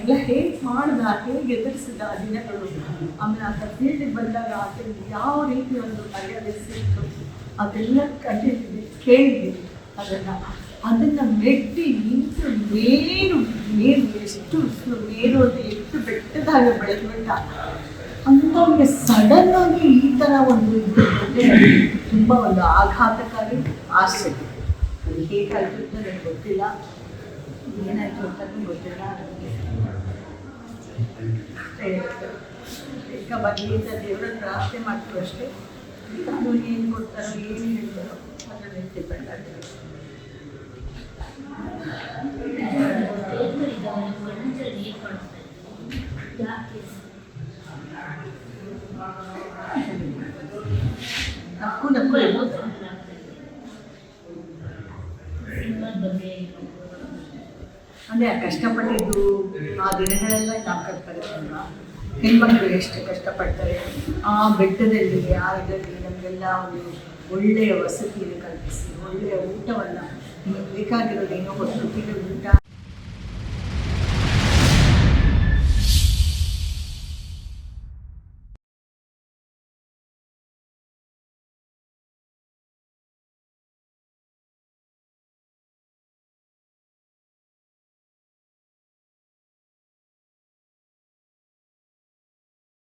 ಎಲ್ಲ ಹೇಗೆ ಮಾಡ್ದ, ಹೇಗೆ ಎದುರಿಸಿದ ಆ ದಿನಗಳು? ಆಮೇಲೆ ಆ ಫೀಲ್ಡಿಗೆ ಬಂದಾಗ ಆತನಿಗೆ ಯಾವ ರೀತಿ ಒಂದು ಮರ್ಯಾದೆ ಸಿಕ್ತು? ಅದೆಲ್ಲ ಕಂಡಿದ್ದೀನಿ ಕೇಳಿದೆ ಅದನ್ನು ಅದನ್ನು ಮೆಟ್ಟಿ ನಿಂತು ಮೇರು ಮೇರು ಎಷ್ಟು ಮೇರು ಅಂತ ಎಷ್ಟು ಬೆಟ್ಟದಾಗ ಬೆಳೆದ್ಬಿಟ್ಟ. ಅಂಥವ್ರಿಗೆ ಸಡನ್ ಆಗಿ ಈ ಥರ ಒಂದು ತುಂಬ ಒಂದು ಆಘಾತಕಾರಿ ಆಸೆ. ಅದು ಹೇಗಾಯ್ತು ನನಗೆ ಗೊತ್ತಿಲ್ಲ. ಏನಾಯ್ತು ಅಂತ ಗೊತ್ತಿಲ್ಲ. ಈಗ ಬರಲಿ ಅಂತ ದೇವರ ಪ್ರಾರ್ಥನೆ ಮಾಡ್ತೀವಿ ಅಷ್ಟೇ ಅದು ಏನು ಕೊಡ್ತಾರೋ ಏನು ಹೇಳ್ತಾರೋ ಅದರಲ್ಲಿ ಡಿಪೆಂಡ್ ಆಗಿದೆ ನಕ್ಕು ನಕ್ಕು ಇರ್ಬೋದು. ಅಂದರೆ ಕಷ್ಟಪಟ್ಟಿದ್ದು ಆ ದಿನಗಳೆಲ್ಲ ಜ್ಞಾಪಕತ್ತಾರೆ ಅಲ್ವಾ? ಹೆಣ್ಮಕ್ಳು ಎಷ್ಟು ಕಷ್ಟಪಡ್ತಾರೆ? ಆ ಬೆಟ್ಟದಲ್ಲಿ ಆ ಇದರಲ್ಲಿ ನಮಗೆಲ್ಲ ಒಂದು ಒಳ್ಳೆಯ ವಸತಿಯನ್ನು ಕಲ್ಪಿಸಿ, ಒಳ್ಳೆಯ ಊಟವನ್ನು ನಿಮಗೆ ಬೇಕಾಗಿರೋದೇನೋ ಒಂದು ಊಟ